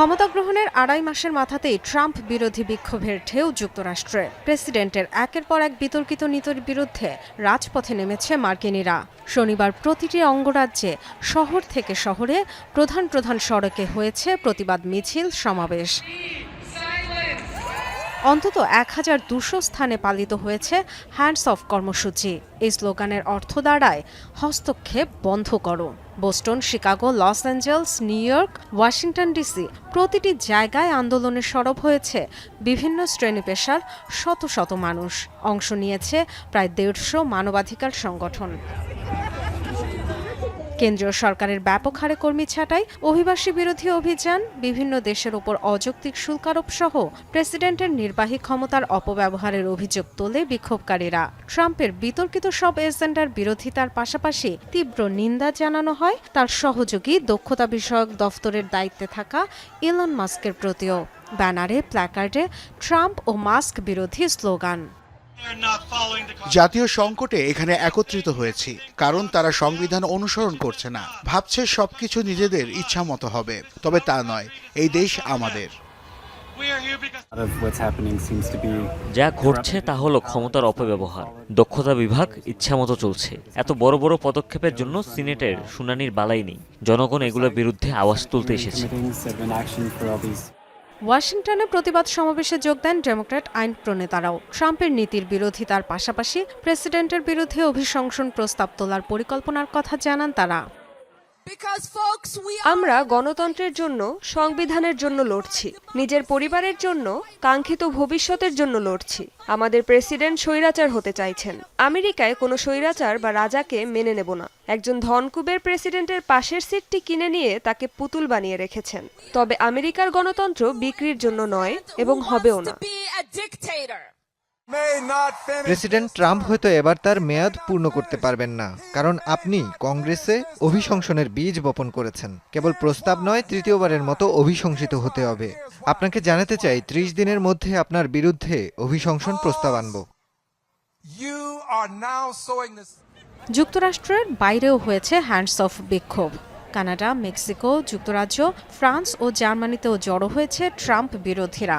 ক্ষমতা গ্রহণের আড়াই মাসের মাথাতেই ট্রাম্প বিরোধী বিক্ষোভের ঢেউ যুক্তরাষ্ট্রে। প্রেসিডেন্টের একের পর এক বিতর্কিত নীতির বিরুদ্ধে রাজপথে নেমেছে মার্কিনীরা। শনিবার প্রতিটি অঙ্গরাজ্যে শহর থেকে শহরে প্রধান প্রধান সড়কে হয়েছে প্রতিবাদ মিছিল সমাবেশ। অন্তত এক হাজার দুশো স্থানে পালিত হয়েছে হ্যান্ডস অফ কর্মসূচি। এই স্লোগানের অর্থ দাঁড়ায়, হস্তক্ষেপ বন্ধ করো। Boston, Chicago, Los Angeles, New York, Washington DC প্রতিটি জায়গায় আন্দোলনে সরব হয়েছে বিভিন্ন শ্রেণি পেশার শত শত মানুষ। অংশ নিয়েছে প্রায় দেড়শো মানবাধিকার সংগঠন। কেন্দ্রীয় সরকারের ব্যাপক হারে কর্মী ছাঁটাই, অভিবাসী বিরোধী অভিযান, বিভিন্ন দেশের উপর অযৌক্তিক শুল্ক আরোপ সহ প্রেসিডেন্টের নির্বাহী ক্ষমতার অপব্যবহারের অভিযোগ তোলে বিক্ষোভকারীরা। ট্রাম্পের বিতর্কিত সব এজেন্ডার বিরোধিতার পাশাপাশি তীব্র নিন্দা জানানো হয়। তার সহযোগী, দক্ষতা বিষয়ক দফতরের দায়িত্বে থাকা ইলন মাস্কের প্রতিও। ব্যানারে প্ল্যাকার্ডে, ট্রাম্প ও মাস্ক বিরোধী স্লোগান। জাতীয় সংকটে এখানে একত্রিত হয়েছি, কারণ তারা সংবিধান অনুসরণ করছে না। ভাবছে সবকিছু নিজেদের ইচ্ছা মতো হবে, তবে তা নয়, এই দেশ আমাদের। যা ঘটছে তা হলো ক্ষমতার অপব্যবহার, দক্ষতা বিভাগ ইচ্ছামতো চলছে। এত বড় বড় পদক্ষেপের জন্য সিনেটের শুনানির বালাই নেই। জনগণ এগুলোর বিরুদ্ধে আওয়াজ তুলতে এসেছে। ওয়াশিংটনে প্রতিবাদ সমাবেশে যোগ দেন ডেমোক্র্যাট আইন প্রণেতারাও। ট্রাম্পের নীতির বিরোধিতার পাশাপাশি প্রেসিডেন্টের বিরুদ্ধে অভিশংসন প্রস্তাব তোলার পরিকল্পনার কথা জানান তারা। আমরা গণতন্ত্রের জন্য সংবিধানের জন্য লড়ছি। নিজের পরিবারের জন্য কাঙ্ক্ষিত ভবিষ্যতের জন্য লড়ছি। আমাদের প্রেসিডেন্ট স্বৈরাচার হতে চাইছেন। আমেরিকায় কোনো স্বৈরাচার বা রাজাকে মেনে নেব না। একজন ধনকুবের প্রেসিডেন্টের পাশের সিটটি কিনে নিয়ে তাকে পুতুল বানিয়ে রেখেছেন। তবে আমেরিকার গণতন্ত্র বিক্রির জন্য নয় এবং হবেও না। প্রেসিডেন্ট ট্রাম্প হয়তো এবার তার মেয়াদ পূর্ণ করতে পারবেন না কারণ আপনি কংগ্রেসে অভিশংসনের বীজ বপন করেছেন। কেবল প্রস্তাব নয় তৃতীয়বারের মতো অভিশংসিত হতে হবে। আপনাকে জানাতে চাই ত্রিশ দিনের মধ্যে আপনার বিরুদ্ধে অভিশংসন প্রস্তাব আনব। যুক্তরাষ্ট্রের বাইরেও হয়েছে হ্যান্ডস অফ বিক্ষোভ। কানাডা মেক্সিকো যুক্তরাজ্য ফ্রান্স ও জার্মানিতেও জড়ো হয়েছে ট্রাম্প বিরোধীরা।